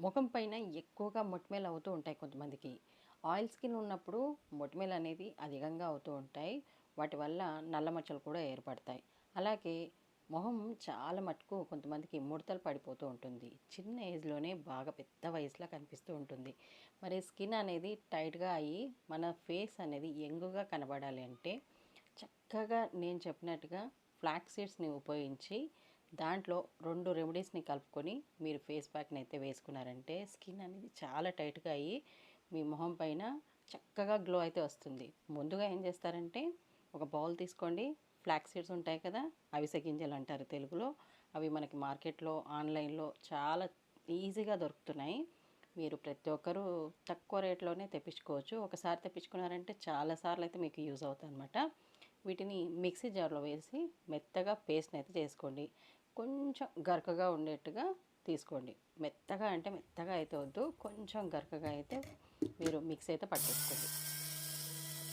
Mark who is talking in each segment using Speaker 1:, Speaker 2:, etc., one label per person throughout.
Speaker 1: ముఖం పైన ఎక్కువగా మొటిమేలు అవుతూ ఉంటాయి కొంతమందికి. ఆయిల్ స్కిన్ ఉన్నప్పుడు మొటిమేలు అనేది అధికంగా అవుతూ ఉంటాయి. వాటి వల్ల నల్ల మచ్చలు కూడా ఏర్పడతాయి. అలాగే మొహం చాలా మటుకు కొంతమందికి ముడతలు పడిపోతూ ఉంటుంది. చిన్న ఏజ్లోనే బాగా పెద్ద వయసులో కనిపిస్తూ ఉంటుంది. మరి స్కిన్ అనేది టైట్గా అయ్యి మన ఫేస్ అనేది ఎంగుగా కనబడాలి అంటే చక్కగా నేను చెప్పినట్టుగా ఫ్లాక్ సీడ్స్ని ఉపయోగించి దాంట్లో రెండు రెమెడీస్ని కలుపుకొని మీరు ఫేస్ ప్యాక్ని అయితే వేసుకున్నారంటే స్కిన్ అనేది చాలా టైట్గా అయ్యి మీ మొహం పైన చక్కగా గ్లో అయితే వస్తుంది. ముందుగా ఏం చేస్తారంటే ఒక బౌల్ తీసుకోండి. ఫ్లాక్ సీడ్స్ ఉంటాయి కదా అవిసె గింజలు అంటారు తెలుగులో. అవి మనకి మార్కెట్లో ఆన్లైన్లో చాలా ఈజీగా దొరుకుతున్నాయి. మీరు ప్రతి ఒక్కరూ తక్కువ రేట్లోనే తెప్పించుకోవచ్చు. ఒకసారి తెప్పించుకున్నారంటే చాలాసార్లు అయితే మీకు యూజ్ అవుతుంది అనమాట వీటిని మిక్సీ జార్లో వేసి మెత్తగా పేస్ట్ని అయితే చేసుకోండి. కొంచెం గరకగా ఉండేట్టుగా తీసుకోండి. మెత్తగా అంటే మెత్తగా అయితే వద్దు కొంచెం గరకగా అయితే మీరు మిక్స్ అయితే పట్టేసుకోండి.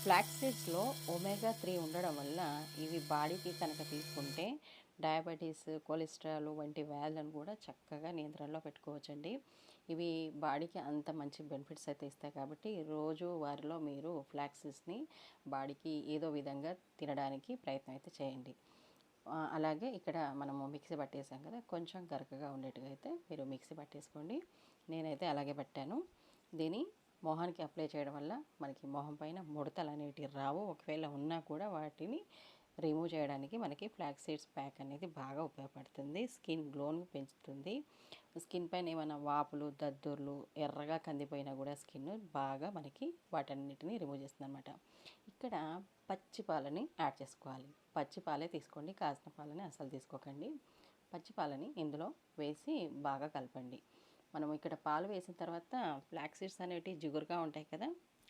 Speaker 1: ఫ్లాక్స్ సీడ్స్లో ఒమేగా త్రీ ఉండడం వల్ల ఇవి బాడీకి కనుక తీసుకుంటే డయాబెటీస్ కొలెస్ట్రాల్ వంటి వ్యాధులను కూడా చక్కగా నియంత్రణలో పెట్టుకోవచ్చండి. ఇవి బాడీకి అంత మంచి బెనిఫిట్స్ అయితే ఇస్తాయి కాబట్టి రోజు వారిలో మీరు ఫ్లాక్సెస్ని బాడీకి ఏదో విధంగా తినడానికి ప్రయత్నం అయితే చేయండి. అలాగే ఇక్కడ మనము మిక్సీ పట్టేసాం కదా కొంచెం గరకగా ఉండేట్టుగా అయితే మీరు మిక్సీ పట్టేసుకోండి. నేనైతే అలాగే పట్టాను. దీని మొహానికి అప్లై చేయడం వల్ల మనకి మొహం పైన ముడతలు అనేటివి రావు. ఒకవేళ ఉన్నా కూడా వాటిని రిమూవ్ చేయడానికి మనకి ఫ్లాక్ సీడ్స్ ప్యాక్ అనేది బాగా ఉపయోగపడుతుంది. స్కిన్ గ్లోని పెంచుతుంది. స్కిన్ పైన ఏమైనా వాపులు దద్దుర్లు ఎర్రగా కందిపోయినా కూడా స్కిన్ బాగా మనకి వాటన్నిటిని రిమూవ్ చేస్తుంది అనమాట ఇక్కడ పచ్చి పాలని యాడ్ చేసుకోవాలి. పచ్చి పాలే తీసుకోండి కాసిన పాలని అసలు తీసుకోకండి. పచ్చి పాలని ఇందులో వేసి బాగా కలపండి. మనం ఇక్కడ పాలు వేసిన తర్వాత ఫ్లాక్ సీడ్స్ అనేవి జిగురుగా ఉంటాయి కదా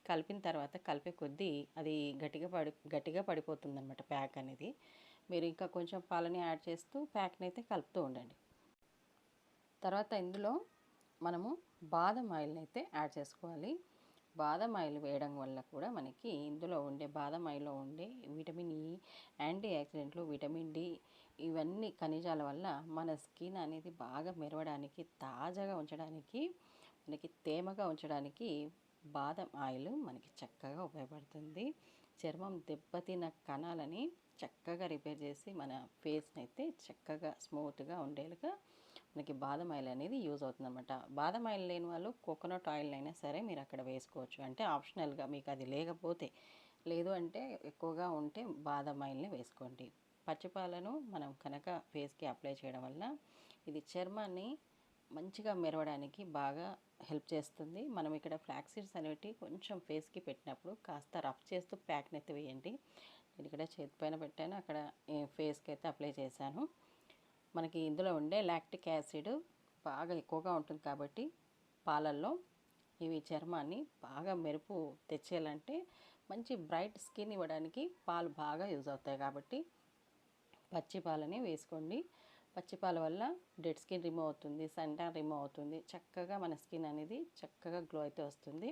Speaker 1: కలిపిన తర్వాత కలిపే కొద్దీ అది గట్టిగా పడి గట్టిగా పడిపోతుంది అనమాట ప్యాక్ అనేది. మీరు ఇంకా కొంచెం పాలని యాడ్ చేస్తూ ప్యాక్ని అయితే కలుపుతూ ఉండండి. తర్వాత ఇందులో మనము బాదం ఆయిల్ని అయితే యాడ్ చేసుకోవాలి. బాదం ఆయిల్ వేయడం వల్ల కూడా మనకి ఇందులో ఉండే బాదం ఆయిల్లో ఉండే విటమిన్ e, ఈ యాంటీ ఆక్సిడెంట్లు విటమిన్ డి ఇవన్నీ ఖనిజాల వల్ల మన స్కిన్ అనేది బాగా మెరవడానికి తాజాగా ఉంచడానికి మనకి తేమగా ఉంచడానికి బాదం ఆయిల్ మనకి చక్కగా ఉపయోగపడుతుంది. చర్మం దెబ్బతిన్న కణాలని చక్కగా రిపేర్ చేసి మన ఫేస్ని అయితే చక్కగా స్మూత్గా ఉండేలాగా మనకి బాదం ఆయిల్ అనేది యూజ్ అవుతుందన్నమాట. బాదం ఆయిల్ లేని వాళ్ళు కోకోనట్ ఆయిల్ అయినా సరే మీరు అక్కడ వేసుకోవచ్చు. అంటే ఆప్షనల్గా మీకు అది లేకపోతే లేదు అంటే ఎక్కువగా ఉంటే బాదం ఆయిల్ని వేసుకోండి. పచ్చిపాలను మనం కనుక ఫేస్కి అప్లై చేయడం వల్ల ఇది చర్మాన్ని మంచిగా మెరవడానికి బాగా హెల్ప్ చేస్తుంది. మనం ఇక్కడ ఫ్లాక్ సీడ్స్ అనేవి కొంచెం ఫేస్కి పెట్టినప్పుడు కాస్త రఫ్ చేస్తూ ప్యాక్ని అయితే వేయండి. నేను ఇక్కడ చేతి పైన పెట్టాను. అక్కడ ఫేస్కి అయితే అప్లై చేశాను. మనకి ఇందులో ఉండే లాక్టిక్ యాసిడ్ బాగా ఎక్కువగా ఉంటుంది కాబట్టి పాలల్లో ఇవి చర్మాన్ని బాగా మెరుపు తెచ్చేయాలంటే మంచి బ్రైట్ స్కిన్ ఇవ్వడానికి పాలు బాగా యూజ్ అవుతాయి కాబట్టి పచ్చి పాలని వేసుకోండి. పచ్చిపాల వల్ల డెడ్ స్కిన్ రిమూవ్ అవుతుంది సన్టాన్ రిమూవ్ అవుతుంది. చక్కగా మన స్కిన్ అనేది చక్కగా గ్లో అయితే వస్తుంది.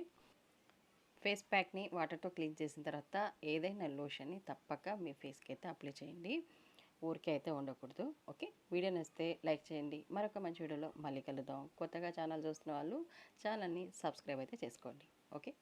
Speaker 1: ఫేస్ ప్యాక్ని వాటర్తో క్లీన్ చేసిన తర్వాత ఏదైనా లోషన్ని తప్పక మీ ఫేస్కి అయితే అప్లై చేయండి. ఊరికే అయితే ఉండకూడదు. ఓకే? వీడియో నచ్చితే లైక్ చేయండి. మరొక మంచి వీడియోలో మళ్ళీ కలుద్దాం. కొత్తగా ఛానల్ చూస్తున్న వాళ్ళు ఛానల్ని సబ్స్క్రైబ్ అయితే చేసుకోండి. ఓకే?